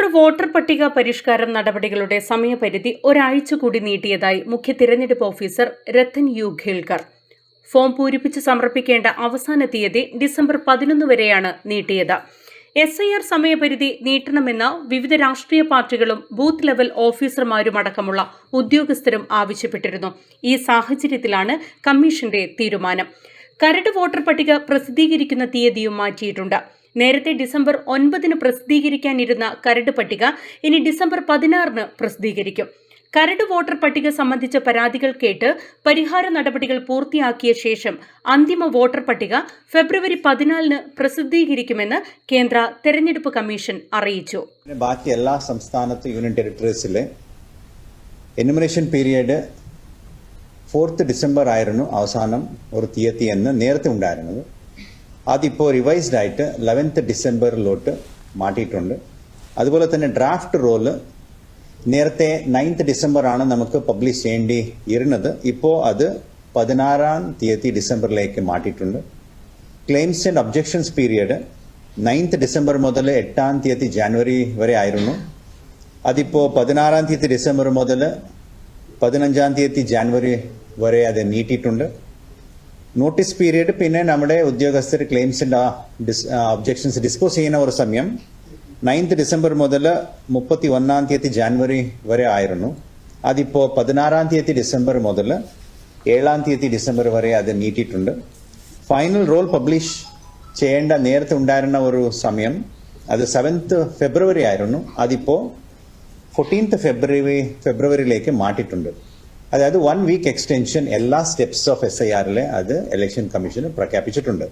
തീവ്ര വോട്ടർ പട്ടിക പരിഷ്കാരം നടപടികളുടെ സമയപരിധി ഒരാഴ്ച കൂടി നീട്ടിയതായി മുഖ്യ തിരഞ്ഞെടുപ്പ് officer Rathan U Kelkar. Form പൂരിപ്പിച്ച് സമർപ്പിക്കേണ്ട അവസാന തീയതി ഡിസംബർ പതിനൊന്ന് വരെയാണ് നീട്ടിയത്. എസ് ഐ ആർ സമയപരിധി നീട്ടണമെന്ന് വിവിധ രാഷ്ട്രീയ പാർട്ടികളും ബൂത്ത് ലെവൽ ഓഫീസർമാരുമടക്കമുള്ള ഉദ്യോഗസ്ഥരും ആവശ്യപ്പെട്ടിരുന്നു. ഈ സാഹചര്യത്തിലാണ് കമ്മീഷന്റെ തീരുമാനം. കരട് വോട്ടർ പട്ടിക പ്രസിദ്ധീകരിക്കുന്ന തീയതിയും മാറ്റിയിട്ടുണ്ട്. നേരത്തെ ഡിസംബർ ഒൻപതിന് പ്രസിദ്ധീകരിക്കാനിരുന്ന കരട് പട്ടിക ഇനി ഡിസംബർ പതിനാറിന് പ്രസിദ്ധീകരിക്കും. കരട് വോട്ടർ പട്ടിക സംബന്ധിച്ച പരാതികൾ കേട്ട് പരിഹാര നടപടികൾ പൂർത്തിയാക്കിയ ശേഷം അന്തിമ വോട്ടർ പട്ടിക ഫെബ്രുവരി പതിനാലിന് പ്രസിദ്ധീകരിക്കുമെന്ന് കേന്ദ്ര തെരഞ്ഞെടുപ്പ് കമ്മീഷൻ അറിയിച്ചു. ബാക്കി എല്ലാ സംസ്ഥാനത്ത് യൂണിയൻ ടെറിട്ടറീസിലെ എനുമറേഷൻ പീരിയഡ് ഫോർത്ത് ഡിസംബർ ആയിരുന്നു അവസാനം ഒരു തീയതി എന്ന് നേരത്തെ ഉണ്ടായിരുന്നത്. അതിപ്പോൾ റിവൈസ്ഡ് ആയിട്ട് ലെവൻത്ത് ഡിസംബറിലോട്ട് മാറ്റിയിട്ടുണ്ട്. അതുപോലെ തന്നെ ഡ്രാഫ്റ്റ് റോൾ നേരത്തെ നയൻത്ത് ഡിസംബർ ആണ് നമുക്ക് പബ്ലിഷ് ചെയ്യേണ്ടി ഇരുന്നത്. ഇപ്പോൾ അത് പതിനാറാം തീയതി ഡിസംബറിലേക്ക് മാറ്റിയിട്ടുണ്ട്. Claims and objections period ninth December മുതൽ എട്ടാം തീയതി ജാനുവരി വരെ ആയിരുന്നു. അതിപ്പോൾ പതിനാറാം തീയതി ഡിസംബർ മുതൽ പതിനഞ്ചാം തീയതി ജാനുവരി വരെ അത് നീട്ടിയിട്ടുണ്ട്. നോട്ടീസ് പീരീഡ് പിന്നെ നമ്മുടെ ഉദ്യോഗസ്ഥർ ക്ലെയിംസിന്റെ ഒബ്ജെക്ഷൻസ് ഡിസ്പോസ് ചെയ്യുന്ന ഒരു സമയം നയൻത് ഡിസംബർ മുതൽ മുപ്പത്തി ഒന്നാം തീയതി ജാനുവരി വരെ ആയിരുന്നു. അതിപ്പോ പതിനാറാം തീയതി ഡിസംബർ മുതൽ ഏഴാം തീയതി ഡിസംബർ വരെ അത് നീട്ടിയിട്ടുണ്ട്. ഫൈനൽ റോൾ പബ്ലിഷ് ചെയ്യേണ്ട നേരത്തെ ഉണ്ടായിരുന്ന ഒരു സമയം അത് സെവൻത്ത് ഫെബ്രുവരി ആയിരുന്നു. അതിപ്പോ ഫോർട്ടീൻത്ത് ഫെബ്രുവരി ഫെബ്രുവരിയിലേക്ക് മാറ്റിയിട്ടുണ്ട്. അതായത് വൺ വീക്ക് എക്സ്റ്റൻഷൻ എല്ലാ സ്റ്റെപ്സ് ഓഫ് എസ് ഐ ആറിലെ അത് ഇലക്ഷൻ കമ്മീഷന് പ്രഖ്യാപിച്ചിട്ടുണ്ട്.